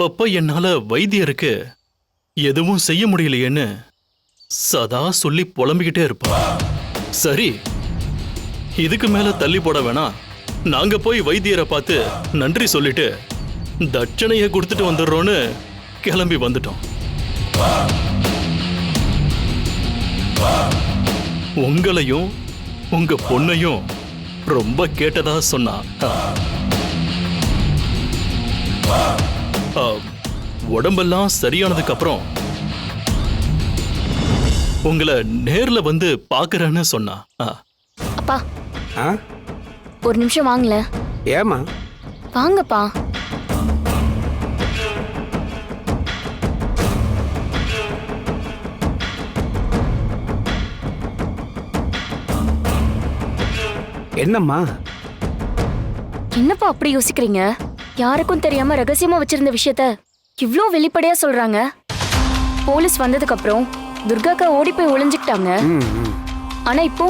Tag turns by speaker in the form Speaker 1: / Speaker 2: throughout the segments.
Speaker 1: அப்பப்ப என்னால வைத்தியருக்கு எதுவும் செய்ய முடியலையேன்னு சதா சொல்லி புலம்பிக்கிட்டே இருப்பா. சரி இதுக்கு மேல தள்ளி போட வேணாம் நாங்க போய் வைத்தியரை பார்த்து நன்றி சொல்லிட்டு தட்சணையை கொடுத்துட்டு வந்துடுறோன்னு கிளம்பி வந்துட்டோம். உங்களையும் உங்க பொண்ணையும் ரொம்ப கேட்டதா சொன்னா. உடம்பெல்லாம் சரியானதுக்கு அப்புறம் உங்களை நேர்ல வந்து பாக்குறேன்னு சொன்னா. ஆ,
Speaker 2: அப்பா.
Speaker 3: ஆ?
Speaker 2: ஒரு நிமிஷம் வாங்கல
Speaker 3: ஏமா
Speaker 2: வாங்கப்பா.
Speaker 3: என்னம்மா?
Speaker 2: என்னப்பா அப்படி யோசிக்கிறீங்க? யாருக்கும் தெரியாம ரகசியமா வச்சிருந்த விஷயத்த இவ்ளோ வெளிப்படையா சொல்றாங்க. போலீஸ் வந்ததுக்கு அப்புறம் துர்காக்கா ஓடி போய் ஒளிஞ்சுக்கிட்டாங்க. ஆனா இப்போ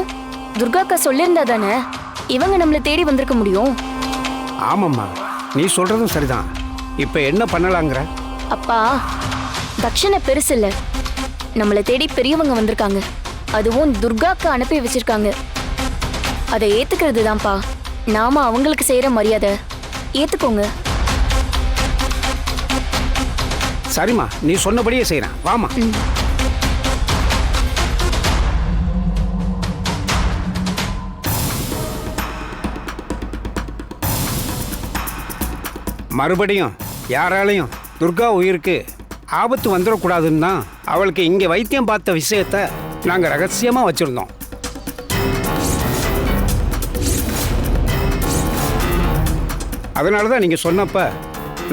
Speaker 2: துர்காக்கா சொல்லியிருந்தா தானே இவங்க நம்மள தேடி வந்திருக்க முடியும்.
Speaker 3: ஆமாம்மா. நீ சொல்றதும் சரிதான். இப்போ என்ன பண்ணலாங்கிற?
Speaker 2: அப்பா தட்சணை பெருசு இல்ல நம்மளை தேடி பெரியவங்க வந்திருக்காங்க. அதுவும் துர்காக்கு அனுப்பி வச்சிருக்காங்க. அதை ஏத்துக்கிறது தான்ப்பா நாம அவங்களுக்கு செய்யற மரியாதை. ஏத்துக்கோங்க.
Speaker 3: சரிம்மா நீ சொன்னபடியே செய்கிறேன் வாமா மறுபடியும் யாராலையும் துர்கா உயிருக்கு ஆபத்து வந்துடக்கூடாதுன்னு தான் அவளுக்கு இங்கே வைத்தியம் பார்த்த விஷயத்த நாங்கள் ரகசியமாக வச்சுருந்தோம். அதனால தான் நீங்கள் சொன்னப்ப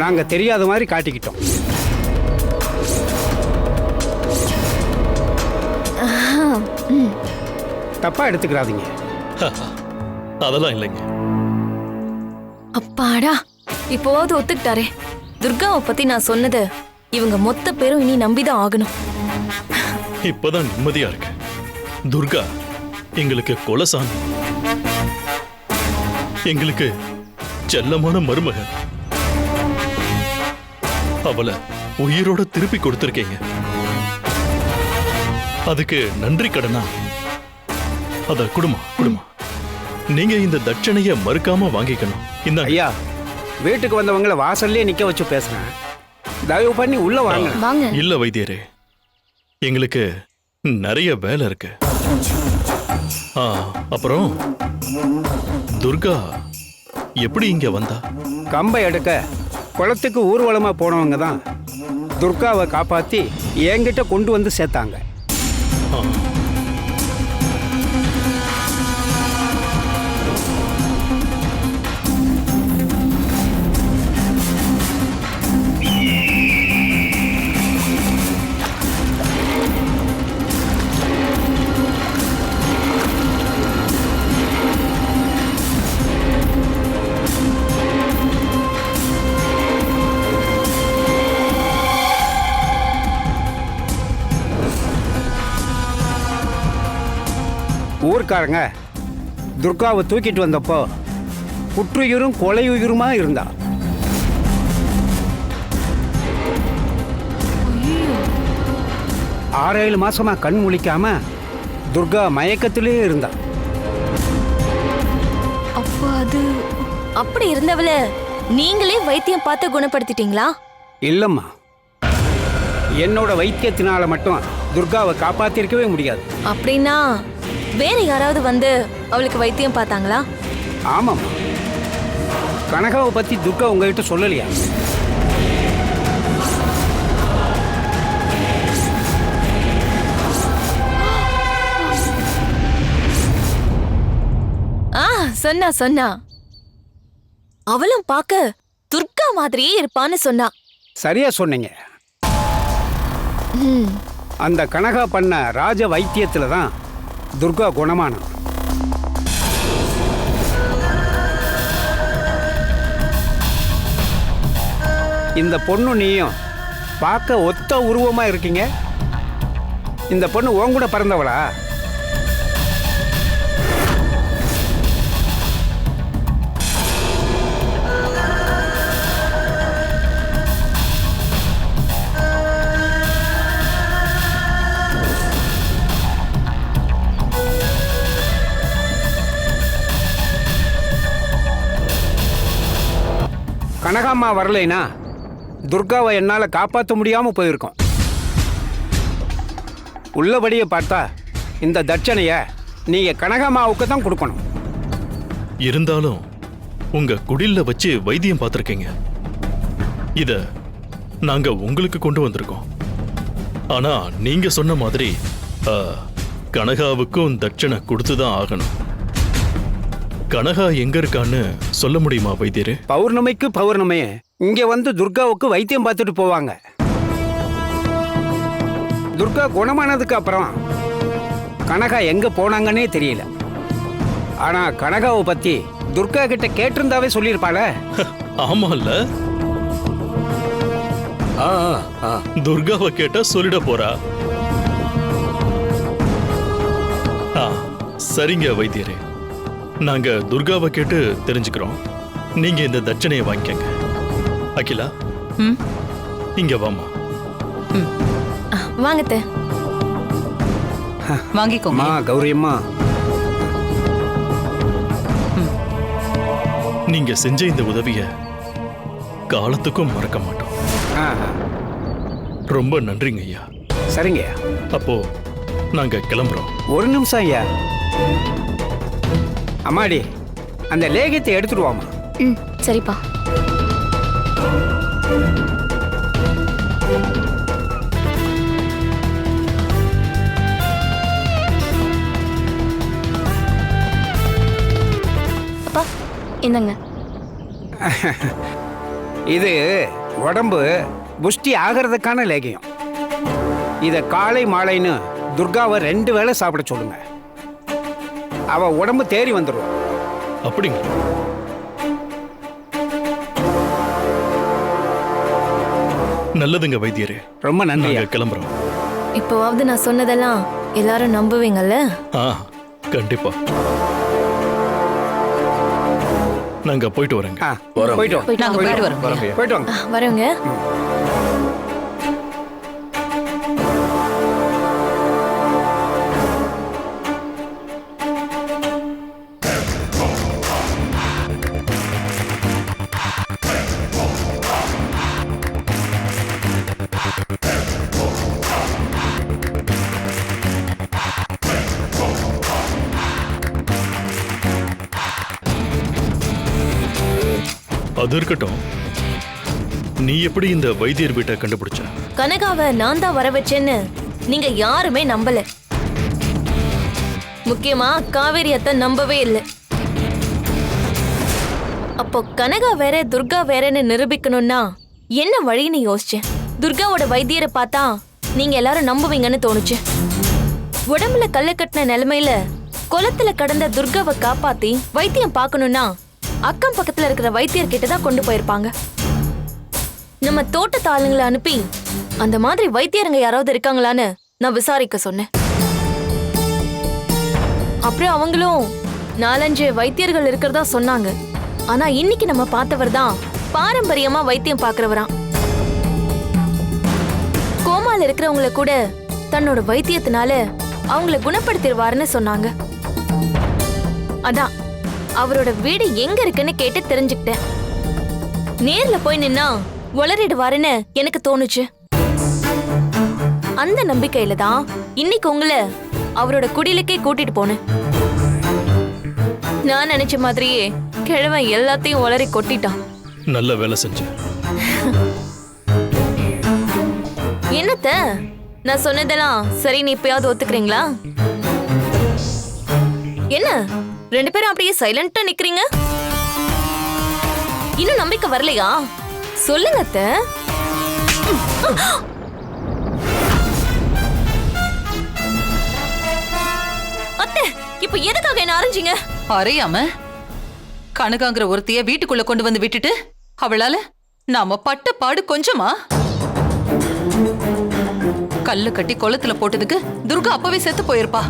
Speaker 3: நாங்கள் தெரியாத மாதிரி காட்டிக்கிட்டோம். தப்பாக எடுத்துக்கிறாதீங்க.
Speaker 1: அதெல்லாம் இல்லைங்க.
Speaker 4: அப்பாடா இப்போவாவது ஒத்துக்கிட்டாரே. துர்காவை பத்தி நான் சொன்னது இவங்க மொத்த பேரும் இனி நம்பிதான் ஆகணும்.
Speaker 1: இப்பதான் நிம்மதியா இருக்கு. துர்கா எங்களுக்கு கொலசாமி எங்களுக்கு செல்லமான மருமக அவளை உயிரோட திருப்பி கொடுத்திருக்கீங்க. அதுக்கு நன்றி கடனா? அத குடுமா குடுமா. நீங்க இந்த தட்சணைய மறுக்காம வாங்கிக்கணும். இந்த
Speaker 3: ஐயா வீட்டுக்கு வந்தவங்கள வாசல்லே நிற்க வச்சு பேசுகிறேன் தயவு பண்ணி உள்ளே வாங்க.
Speaker 2: வாங்க.
Speaker 1: இல்ல வைத்தியரே எங்களுக்கு நிறைய வேலை இருக்கு. ஆ அப்புறம் துர்கா எப்படி இங்க வந்தா?
Speaker 3: கம்பை எடுக்க குளத்துக்கு ஊர்வலமாக போனவங்க தான் துர்காவை காப்பாற்றி என்கிட்ட கொண்டு வந்து சேர்த்தாங்க. ஊர்க்காரங்க. துர்காவை தூக்கிட்டு வந்தப்போ புற்றுயிரும் கொலையுயிருமா இருந்தா? ஆறேழு மாசமா கண் முழிக்காம துர்கா மயக்கத்திலே இருந்தா.
Speaker 4: அப்ப அது அப்படி இருந்தவள நீங்களே வைத்தியம் பார்த்து குணப்படுத்திட்டீங்களா?
Speaker 3: இல்லம்மா. என்னோட வைத்தியத்தினால மட்டும் துர்காவை காப்பாத்திருக்கவே முடியாது.
Speaker 4: அப்படின்னா வேற யாராவது வந்து அவளுக்கு வைத்தியம் பார்த்தாங்களா?
Speaker 3: ஆமாம்மா கனகாவை பத்தி துர்கா உங்ககிட்ட சொல்லலையா?
Speaker 4: ஆ சொன்னா சொன்னா. அவளும் பார்க்க துர்கா மாதிரியே இருப்பான்னு சொன்னா.
Speaker 3: சரியா சொன்னீங்க. அந்த கனகா பண்ண ராஜ வைத்தியத்துல தான் துர்கா குணமானா இந்த பொண்ணு நீயும் பார்க்க ஒத்த உருவமாக இருக்கீங்க. இந்த பொண்ணு உன் கூட பிறந்தவளா? கனகாம்மா வரலைனா துர்காவை என்னால் காப்பாற்ற முடியாமல் போயிருக்கோம். உள்ளபடியே பார்த்தா இந்த தட்சணையை நீங்கள் கனகாமாவுக்கு தான் கொடுக்கணும்.
Speaker 1: இருந்தாலும் உங்க குடில்ல வச்சு வைத்தியம் பார்த்துருக்கீங்க. இத நாங்க உங்களுக்கு கொண்டு வந்திருக்கோம். ஆனா நீங்க சொன்ன மாதிரி கனகாவுக்கும் தட்சணை கொடுத்துதான் ஆகணும். கனகா எங்க இருக்கான்னு சொல்ல முடியுமா வைத்தியரே?
Speaker 3: பௌர்ணமிக்கு பௌர்ணமி இங்கே வந்து துர்காவுக்கு வைத்தியம் பார்த்துட்டு போவாங்க. துர்கா குணமானதுக்கு அப்புறம் கனகா எங்கே போனாங்கன்னே தெரியல. ஆனால் கனகாவை பற்றி துர்கா கிட்ட கேட்டிருந்தாவே சொல்லியிருப்பாள.
Speaker 1: ஆமால்ல.
Speaker 5: ஆ ஆ, ஆ.
Speaker 1: துர்காவை கேட்டா சொல்லிட போறா. சரிங்க வைத்தியரே. நாங்க துர்காவை கேட்டு தெரிஞ்சுக்கிறோம். நீங்க இந்த தட்சணையை வாங்கிக்கங்க. அகிலா
Speaker 4: ம்.
Speaker 1: இங்க வாமா
Speaker 4: வாங்க அத்தை.
Speaker 6: வாங்கிக்கோங்க.
Speaker 3: அம்மா. கௌரியம்மா
Speaker 1: நீங்க செஞ்ச இந்த உதவிய காலத்துக்கும் மறக்க மாட்டோம்.
Speaker 3: ஆ ஆ.
Speaker 1: ரொம்ப நன்றிங்க ஐயா.
Speaker 3: சரிங்க.
Speaker 1: அப்போ நாங்க கிளம்புறோம்.
Speaker 3: ஒரு நிமிஷம் ஐயா. அம்மாடி அந்த லேகியத்தை எடுத்துட்டு வாமா
Speaker 2: ம் சரிப்பா. அப்பா இந்தங்க.
Speaker 3: இது உடம்பு புஷ்டி ஆகிறதுக்கான லேகியம். இதை காலை மாலைன்னு துர்காவை ரெண்டு வேளை சாப்பிட சொல்லுங்க. அவ உடம்பு தேறி வந்துடும்
Speaker 1: அப்படிங்களா? நல்லதுங்க வைத்தியரே.
Speaker 3: ரொம்ப நன்றி
Speaker 1: கிளம்புறோம்.
Speaker 4: இப்போவாவது நான் சொன்னதெல்லாம் எல்லாரும் நம்புவீங்கல்ல?
Speaker 1: ஆ கண்டிப்பா. நாங்க போயிட்டு வரோங்க.
Speaker 3: ஆ,
Speaker 5: வரோம்.
Speaker 3: போயிட்டு
Speaker 6: போயிட்டு வரோம்
Speaker 3: போயிட்டு வாங்க.
Speaker 4: வரேங்க.
Speaker 1: அது இருக்கட்டும். நீ எப்படி இந்த வைத்தியர் வீட்டை கண்டுபிடிச்ச?
Speaker 4: கனகாவை நான் தான் வர வச்சேன்னு நீங்க யாருமே நம்பல. முக்கியமா காவேரி அத்தை நம்பவே இல்லை. அப்போ கனகா வேற துர்கா வேறன்னு நிரூபிக்கணும்னா என்ன வழின்னு யோசிச்சேன். துர்காவோட வைத்தியரை பார்த்தா நீங்க எல்லாரும் நம்புவீங்கன்னு தோணுச்சு. உடம்புல கல்லு கட்டின நிலைமையில குளத்துல கடந்த துர்காவை காப்பாத்தி வைத்தியம் பார்க்கணும்னா அக்கம் பக்கத்துல இருக்கிற வைத்தியர்கிட்ட தான் கொண்டு போயிருப்பாங்க. நம்ம தோட்டத்து ஆளுங்களை அனுப்பி அந்த மாதிரி வைத்தியருங்க யாராவது இருக்காங்களான்னு நான் விசாரிக்க சொன்னேன். அப்புறம் அவங்களும் நாலஞ்சு வைத்தியர்கள் இருக்கிறதா சொன்னாங்க. ஆனா இன்னைக்கு நம்ம பார்த்தவர் தான் பாரம்பரியமா வைத்தியம் பார்க்கறவராம். கோமால இருக்கிறவங்கள கூட தன்னோட வைத்தியத்தினால அவங்கள குணப்படுத்திடுவாருன்னு சொன்னாங்க. அதான் அவரோட வீடு எங்க இருக்குன்னு கேட்டு தெரிஞ்சுக்கிட்டேன். நேர்ல போய் நின்னா உளறிடுவாருன்னு எனக்கு தோணுச்சு. அந்த நம்பிக்கையில தான் இன்னைக்கு உங்களை அவரோட குடிலுக்கே கூட்டிட்டு போனேன். நான் நினைச்ச மாதிரியே கிழவன் எல்லாத்தையும் உளறி கொட்டிட்டான்.
Speaker 1: நல்ல வேலை செஞ்ச.
Speaker 4: என்னத்த? நான் சொன்னதெல்லாம் சரி நீ இப்பயாவது ஒத்துக்கிறீங்களா? என்ன? ரெண்டு பேரும் அப்படியே சைலண்டா நிக்கிறீங்க? இன்னும் நம்பிக்கை வரலையா? சொல்லுங்க அத்த. அத்தை இப்ப எதுக்காக என்ன அரைஞ்சீங்க?
Speaker 6: அறியாம கனகாங்கிற ஒருத்தைய வீட்டுக்குள்ள கொண்டு வந்து விட்டுட்டு அவளால நாம பட்ட பாடு கொஞ்சமா? கல்லு கட்டி குளத்துல போட்டதுக்கு துர்கா அப்பவே செத்து போயிருப்பா.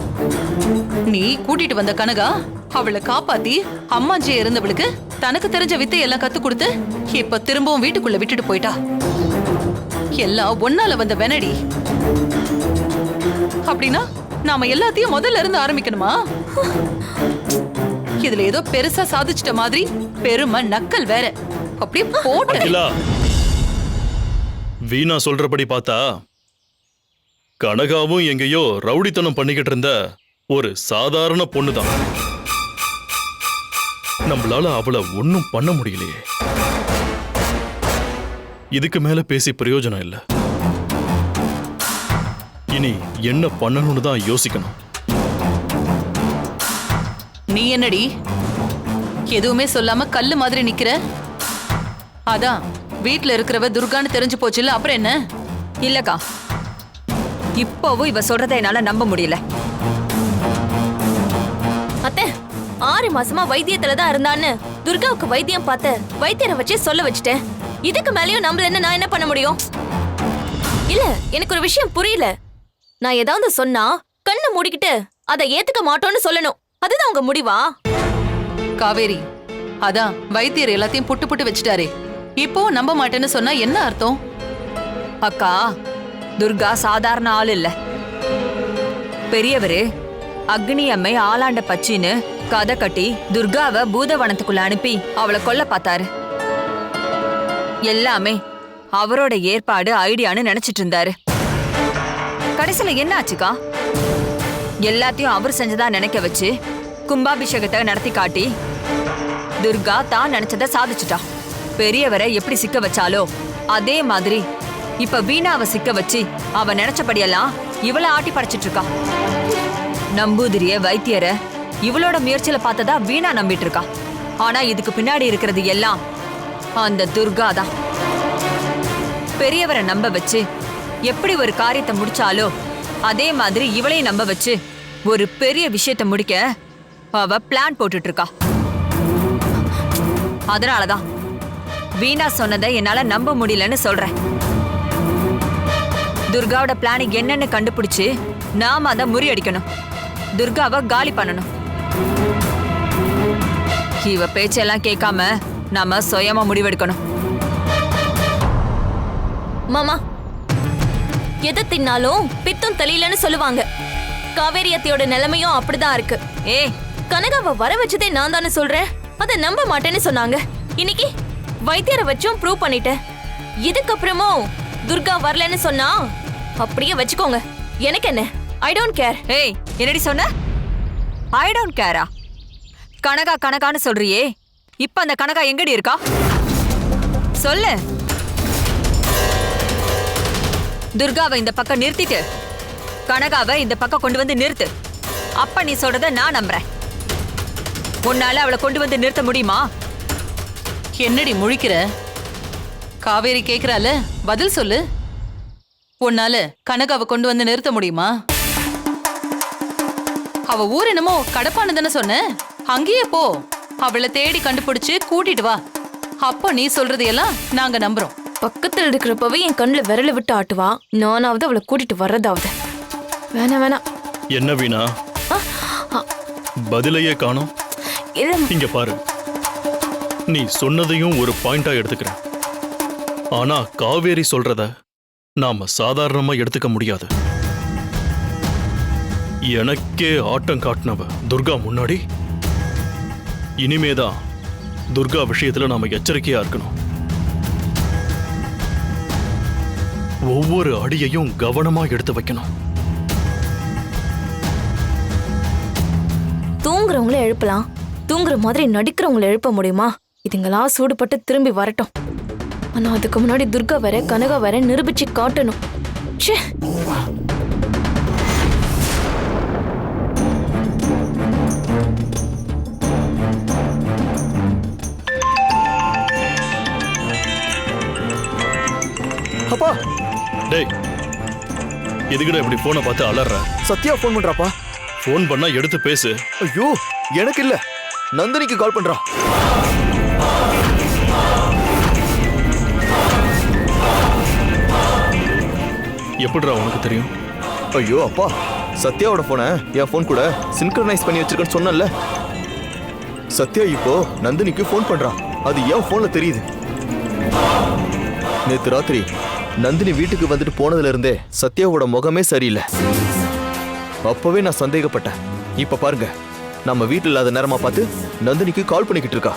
Speaker 6: நீ கூட்டிட்டு வந்த கனகா அவளை காப்பாத்தி அம்மாஞ்சி இருந்தவளுக்கு தனக்கு தெரிஞ்ச வித்தை எல்லாம் கத்து கொடுத்து இப்ப திரும்பவும் வீட்டுக்குள்ள விட்டுட்டு போயிட்டா. எல்லாம் ஒன்னால வந்த வெனடி. அப்படின்னா நாம எல்லாத்தையும் முதல்ல இருந்து ஆரம்பிக்கணுமா? இதுல ஏதோ பெருசா சாதிச்சிட்ட மாதிரி பெருமை நக்கல் வேற. அப்படியே போட்டு.
Speaker 1: வீணா சொல்றபடி பார்த்தா கனகாவும் எங்கேயோ ரவுடித்தனம் பண்ணிக்கிட்டு இருந்த ஒரு சாதாரண பொண்ணுதான். நம்மளால அவளை ஒன்றும் பண்ண முடியலையே. இதுக்கு மேல பேசி பிரயோஜனம் இல்ல. இனி என்ன பண்ணணும்னு தான் யோசிக்கணும்.
Speaker 6: நீ என்னடி? எதுவுமே சொல்லாம கல்லு மாதிரி நிக்கிற? அதான் வீட்ல இருக்கிறவ துர்கான்னு தெரிஞ்சு போச்சுல்ல அப்புறம் என்ன?
Speaker 5: இல்லக்கா. இப்போவும் இவ சொல்றதை என்னால நம்ப முடியல.
Speaker 4: ஆறு மாசமா வைத்தியத்துல தான் இருந்தான்னு துர்காவுக்கு வைத்தியம் பார்த்த வைத்தியரை வச்சு சொல்ல வச்சுட்டேன். இதுக்கு மேலயும் நம்மள நான் என்ன பண்ண முடியும்? இல்ல எனக்கு ஒரு விஷயம் புரியல. நான் ஏதாவது சொன்னா கண்ணை மூடிக்கிட்டு அதை ஏத்துக்க மாட்டோம்னு சொல்லணும். அதுதான் உங்க முடிவா?
Speaker 6: காவேரி அதான் வைத்தியர் எல்லாத்தையும் புட்டு புட்டு வச்சுட்டாரே. இப்போ நம்ப மாட்டேன்னு சொன்னா என்ன அர்த்தம்?
Speaker 5: அக்கா துர்கா சாதாரண ஆள் இல்ல. பெரியவரு அக்னி அம்மை ஆளாண்ட பச்சின்னு கதை கட்டி துர்காவை பூதவனத்துக்குள்ள அனுப்பி அவளை கொல்ல பார்த்தாரு. எல்லாமே அவரோட ஏற்பாடு ஐடியான்னு நினைச்சிட்டு இருந்தாரு. கடைசியில என்ன ஆச்சுக்கா? எல்லாத்தையும் அவர் செஞ்சதா நினைக்க வச்சு கும்பாபிஷேகத்தை நடத்தி காட்டி துர்கா தான் நினைச்சதை சாதிச்சுட்டா. பெரியவரை எப்படி சிக்க வச்சாலோ அதே மாதிரி இப்ப வீணாவை சிக்க வச்சு அவ நினைச்சபடியெல்லாம் இவளை ஆட்டி படைச்சிட்டு இருக்கா. நம்பூதிரிய வைத்தியரை இவளோட முயற்சியில பார்த்ததா வீணா நம்பிட்டு இருக்கா. ஆனா இதுக்கு பின்னாடி இருக்கிறது எல்லாம் அந்த துர்கா தான். பெரியவரை நம்ப வச்சு எப்படி ஒரு காரியத்தை முடிச்சாலோ அதே மாதிரி இவளையும் நம்ப வச்சு ஒரு பெரிய விஷயத்தை முடிக்க அவ பிளான் போட்டுட்டு இருக்கா. அதனாலதான் வீணா சொன்னதை என்னால நம்ப முடியலன்னு சொல்றேன். துர்காவோட பிளான் என்னன்னு கண்டுபிடிச்சு நாம அதை முறியடிக்கணும். துர்காவை காலி பண்ணணும். இவ பேச்செல்லாம் கேட்காம நாம சுயமா முடிவெடுக்கணும்.
Speaker 4: மாமா எதை தின்னாலும் பித்தம் தெளியலன்னு சொல்லுவாங்க. காவேரி அத்தையோட நிலைமையும் அப்படிதான் இருக்கு.
Speaker 5: ஏய்
Speaker 4: கனகாவை வர வச்சதே நான் தானே சொல்றேன். அதை நம்ப மாட்டேன்னு சொன்னாங்க. இன்னைக்கு வைத்தியரை வச்சும் ப்ரூவ் பண்ணிட்டேன். இதுக்கப்புறமும் துர்கா வரலன்னு சொன்னா அப்படியே வச்சுக்கோங்க. எனக்கு என்ன? ஐ டோன்ட் கேர்
Speaker 5: ஏய் என்னடி சொன்ன? ஐ டோன்ட் கேரா கனகா கனகான்னு சொல்றியே. இப்ப அந்த கனகா எங்கடி இருக்கா? சொல்லு. துர்காவை இந்த பக்கம் நிறுத்திட்டு கனகாவை இந்த பக்கம் கொண்டு வந்து நிறுத்து. அப்ப நீ சொல்றத நான் நம்புறேன். உன்னால அவளை கொண்டு வந்து நிறுத்த முடியுமா?
Speaker 6: என்னடி முழிக்கிற? காவேரி கேக்குறால பதில் சொல்லு. உன்னால கனகாவை கொண்டு வந்து நிறுத்த முடியுமா? அவ ஊர் என்னமோ கடப்பான்னு தானே சொன்ன. அங்கேயே போ. அவளை தேடி கண்டுபிடிச்சு கூட்டிட்டு வா. அப்போ நீ சொல்றது எல்லாம் நாங்க நம்புறோம்.
Speaker 4: பக்கத்துல இருக்கிறப்பவே என் கண்ணுல விரல விட்டு ஆட்டுவா. நானாவது அவளை கூட்டிட்டு வர்றதாவது. வேணாம் வேணாம்.
Speaker 1: என்ன வீணா? பதிலையே காணோம். இங்க பாரு. நீ சொன்னதையும் ஒரு பாயிண்டா எடுத்துக்கிறேன். ஆனா காவேரி சொல்றத நாம சாதாரணமா எடுத்துக்க முடியாது. எனக்கே ஆட்டம் காட்டினவ துர்கா முன்னாடி? இனிமேதான் துர்கா விஷயத்துல நாம எச்சரிக்கையா இருக்கணும். ஒவ்வொரு அடியையும் கவனமா எடுத்து வைக்கணும்.
Speaker 4: தூங்குறவங்கள எழுப்பலாம். தூங்குற மாதிரி நடிக்கிறவங்கள எழுப்ப முடியுமா? இதுங்களா சூடுபட்டு திரும்பி வரட்டும். ஆனா அதுக்கு முன்னாடி துர்கா வர கனகா வர நிரூபிச்சு காட்டணும். ச்சே!
Speaker 1: டேய் எதுக்குடா இப்படி போனை பார்த்து அலற
Speaker 7: சத்யா ஃபோன் பண்றாப்பா.
Speaker 1: ஃபோன் பண்ணா எடுத்து பேசு.
Speaker 7: ஐயோ எனக்கு இல்ல. நந்தினிக்கு கால் பண்றா.
Speaker 1: எப்படிடா உனக்கு தெரியும்?
Speaker 7: ஐயோ அப்பா. சத்யாவோட போனை என் ஃபோன் கூட சின்க்ரனைஸ் பண்ணி வச்சிருக்கேன்னு சொன்னல சத்யா இப்போ நந்தினிக்கு ஃபோன் பண்றா. அது என் ஃபோன்ல தெரியுது. நேத்து ராத்திரி நந்தினி வீட்டுக்கு வந்துட்டு போனதுல இருந்தே சத்யாவோட முகமே சரியில்லை. அப்பவே நான் சந்தேகப்பட்டேன். இப்ப பாருங்க நம்ம வீட்டில் இல்லாத நேரமா பார்த்து நந்தினிக்கு கால் பண்ணிக்கிட்டு இருக்கா.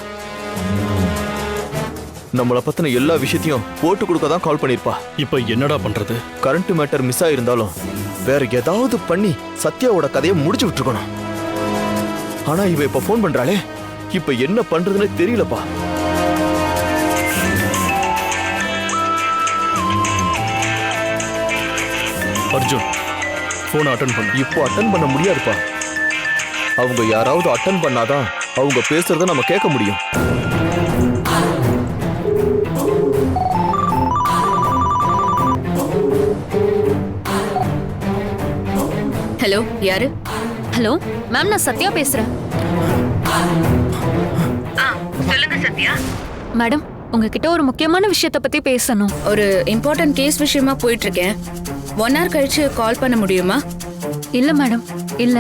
Speaker 7: நம்மளை பத்தின எல்லா விஷயத்தையும் போட்டு கொடுக்க தான் கால் பண்ணிருப்பா
Speaker 1: இப்ப என்னடா பண்றது?
Speaker 7: கரண்ட் மேட்டர் மிஸ் ஆயிருந்தாலும் வேற ஏதாவது பண்ணி சத்யாவோட கதையை முடிச்சு விட்டுருக்கணும். ஆனா இவ இப்ப ஃபோன் பண்றாளே இப்ப என்ன பண்றதுன்னு தெரியலப்பா.
Speaker 1: அர்ஜுன் போனை அட்டன் பண்ணு.
Speaker 7: இப்போ அட்டன் பண்ண முடியாதுப்பா. அவங்க யாராவது அட்டன் பண்ணாதான் அவங்க பேசுறத நம்ம கேட்க முடியும்.
Speaker 8: ஹலோ யாரு?
Speaker 9: ஹலோ மேம் நான் சத்யா பேசுறேன்.
Speaker 8: சொல்லுங்க சத்யா.
Speaker 9: மேடம் உங்ககிட்ட ஒரு முக்கியமான விஷயத்த பத்தி பேசணும்.
Speaker 8: ஒரு இம்பார்ட்டன்ட் கேஸ் விஷயமா போயிட்டு இருக்கேன். ஒன் ஹவர் கழிச்சு கால் பண்ண முடியுமா?
Speaker 9: இல்ல மேடம் இல்ல.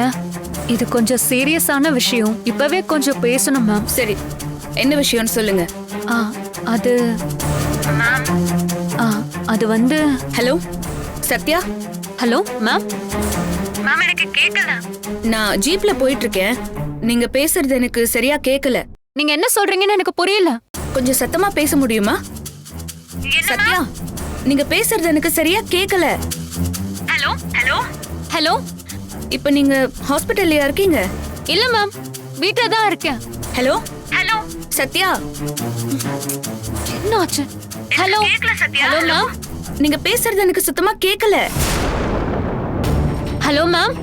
Speaker 9: இது கொஞ்சம் சீரியஸான விஷயம். இப்பவே கொஞ்சம் பேசணும் மேம்
Speaker 8: சரி. என்ன விஷயம்னு சொல்லுங்க.
Speaker 9: ஆ அது ஆ அது வந்து
Speaker 8: ஹலோ சத்யா?
Speaker 9: ஹலோ மேம்
Speaker 8: நான் ஜீப்ல போயிட்டு இருக்கேன் நீங்க பேசுறது எனக்கு சரியா கேட்கல
Speaker 9: நீங்க என்ன சொல்றீங்கன்னு எனக்கு புரியல.
Speaker 8: கொஞ்சம் சத்தமா பேச முடியுமா? சத்யா நீங்க பேசுறது எனக்கு சரியா கேட்கல ஹலோ? ஹலோ?
Speaker 9: ஹலோ?
Speaker 8: இப்போ நீங்க ஹாஸ்பிட்டல்லையா இருக்கீங்க?
Speaker 9: இல்ல மேம் வீட்ல தான் இருக்கேன்.
Speaker 8: ஹலோ? ஹலோ? சத்யா?
Speaker 9: என்ன ஆச்சு ஹலோ? ஹலோ மேம்
Speaker 8: நீங்க பேசுறது எனக்கு சுத்தமா கேட்கல
Speaker 9: ஹலோ மேம்?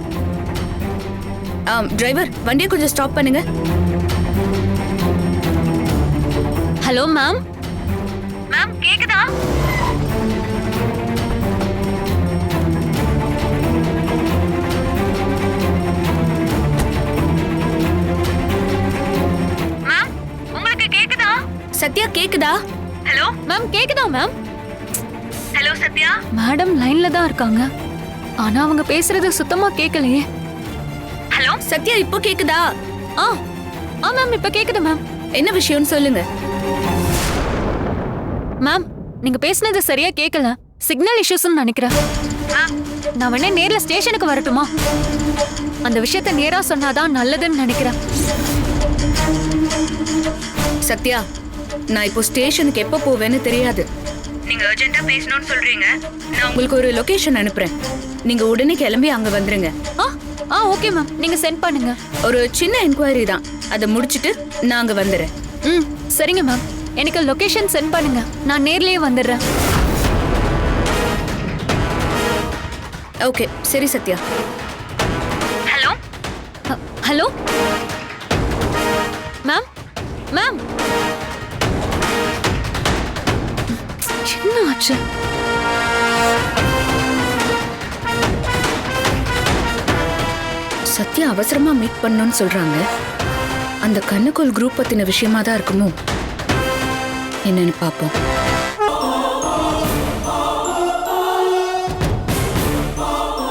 Speaker 8: டிரைவர் வண்டியை கொஞ்சம் ஸ்டாப் பண்ணுங்க.
Speaker 9: Hello ma'am?
Speaker 8: மேம் கேக்குதா? சத்யா கேக்குதா? ஹலோ?
Speaker 9: மேம் கேக்குதா மேம்?
Speaker 8: ஹலோ சத்யா?
Speaker 9: மேடம் லைன்ல தான் இருக்காங்க. ஆனா அவங்க பேசுறது சுத்தமா கேட்கலையே
Speaker 8: ஹலோ? சத்யா இப்போ கேக்குதா?
Speaker 9: ஆ ஆ மேம் இப்ப கேக்குது மேம்.
Speaker 8: என்ன விஷயம்னு சொல்லுங்க.
Speaker 9: மேம் நீங்க பேசுனது சரியா கேட்கல சிக்னல் இஷ்யூஸ்னு நினைக்கிறேன். நான் வேணா நேர்ல ஸ்டேஷனுக்கு வரட்டுமா? அந்த விஷயத்த நேரா சொன்னாதான் நல்லதுன்னு நினைக்கிறேன்.
Speaker 8: சத்யா நான் இப்போ ஸ்டேஷனுக்கு எப்போ போவேன்னு தெரியாது. நீங்க அர்ஜென்ட்டா பேசணும்னு சொல்றீங்க. நான் உங்களுக்கு ஒரு லொகேஷன் அனுப்புறேன். நீங்க உடனே கிளம்பி அங்க வந்துருங்க.
Speaker 9: ஆ ஆ ஓகே மேம் நீங்க சென்ட் பண்ணுங்க.
Speaker 8: ஒரு சின்ன என்கொயரி தான். அதை முடிச்சிட்டு நான் அங்க வந்துடுறேன்
Speaker 9: ம் சரிங்க மேம் எனக்கு லொகேஷன் சென்ட் பண்ணுங்க. நான் நேர்லயே வந்துடுறேன்.
Speaker 8: ஓகே சரி சத்யா. ஹலோ
Speaker 9: ஹ- ஹலோ மேம் மேம் என்ன ஆச்சு
Speaker 8: சத்யா அவசரமா மீட் பண்ணணும்னு சொல்றாங்க. அந்த கண்ணுக்குள் குரூப் பத்தின விஷயமா தான் இருக்குமோ? என்னன்னு பாப்போம்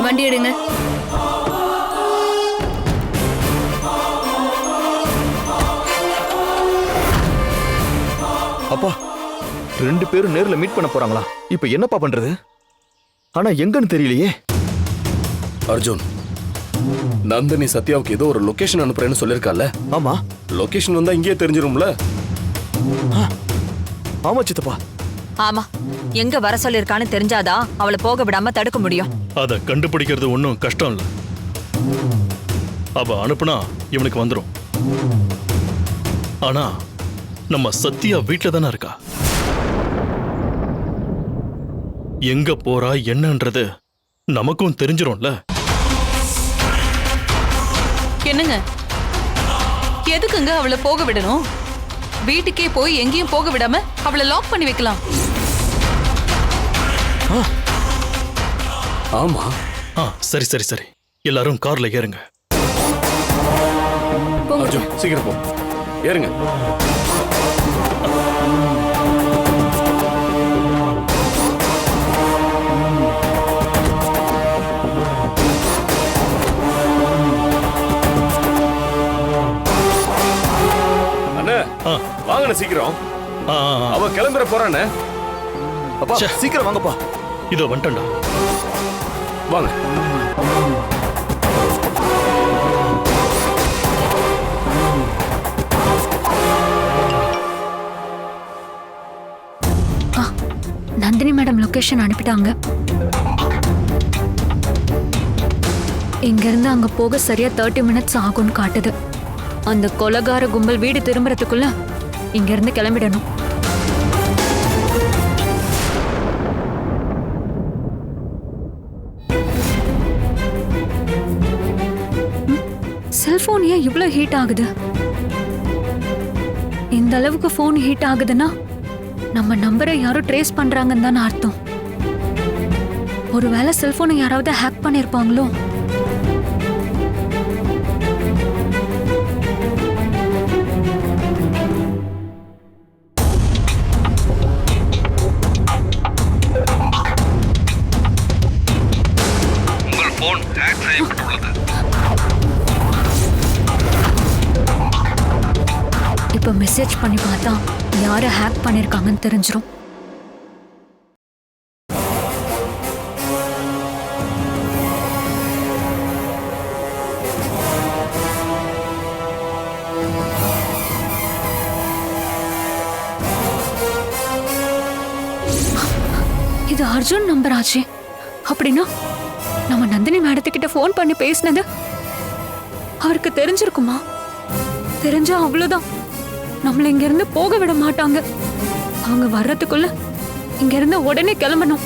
Speaker 8: வண்டி எடுங்க.
Speaker 7: ரெண்டு பேரும் நேர்ல மீட் பண்ண போறாங்களா? இப்ப என்னப்பா பண்றது? ஆனா எங்கன்னு தெரியலையே.
Speaker 10: அர்ஜுன் நந்தினி சத்யாவுக்கு ஏதோ ஒரு லொகேஷன் அனுப்புறேன்னு சொல்லிருக்கால
Speaker 7: ஆமா.
Speaker 10: லொகேஷன் வந்தா இங்கேயே தெரிஞ்சிரும்ல?
Speaker 7: ஆமா சித்தப்பா.
Speaker 5: ஆமா. எங்க வர சொல்லிருக்கான்னு தெரிஞ்சாதான் அவளை போக விடாம தடுக்க முடியும்.
Speaker 1: அதை கண்டுபிடிக்கிறது ஒன்றும் கஷ்டம் இல்லை. அவ அனுப்புனா இவனுக்கு வந்துடும் ஆனா நம்ம சத்யா வீட்டில் தானே இருக்கா? எங்க போறா என்னன்றது நமக்கும் தெரிஞ்சிரும்ல.
Speaker 6: என்னங்க? எதுக்குங்க அவளை போக விடணும்? வீட்டுக்கே போய் எங்கேயும் போக விடாம அவளை லாக் பண்ணி வைக்கலாம்.
Speaker 10: ஆமா.
Speaker 1: ஆ சரி சரி சரி. எல்லாரும் கார்ல ஏறுங்க.
Speaker 10: சீக்கிரம் போ. ஏறுங்க. வாங்கண்ணே சீக்கிரம். அவ கிளம்புற போறானே.
Speaker 7: அப்பா. சீக்கிரம் வாங்கப்பா.
Speaker 1: இதோ வந்துட்டேன்டா.
Speaker 10: வாங்க.
Speaker 9: லொகேஷன் அனுப்பிட்டாங்க. இங்கிருந்து அங்க போக சரியா தேர்ட்டி மினிட்ஸ் ஆகும்னு காட்டுது. அந்த கொலகார கும்பல் வீடு திரும்புறதுக்குள்ள இங்கிருந்து கிளம்பிடணும். செல்போன் ஏன் இவ்வளோ ஹீட் ஆகுது? இந்த அளவுக்கு ஃபோன் ஹீட் ஆகுதுன்னா நம்ம நம்பரை யாரும் ட்ரேஸ் பண்றாங்கன்னு தானே அர்த்தம். ஒருவேளை செல்போனை யாராவது ஹேக் பண்ணியிருப்பாங்களோ
Speaker 11: போன் ஹேக் செய்யப்பட்டுள்ளது.
Speaker 9: இப்போ மெசேஜ் பண்ணி பார்த்தா யாரை ஹேக் பண்ணியிருக்காங்கன்னு தெரிஞ்சிடும் இது அர்ஜுன் நம்பர் ஆச்சே. அப்படின்னா நம்ம நந்தினி மேடத்துக்கிட்ட ஃபோன் பண்ணி பேசினது அவருக்கு தெரிஞ்சிருக்குமா? தெரிஞ்சா அவ்வளவுதான். நம்மளை இங்க இருந்து போக விட மாட்டாங்க. அவங்க வர்றதுக்குள்ள இங்க இருந்து உடனே கிளம்பணும்.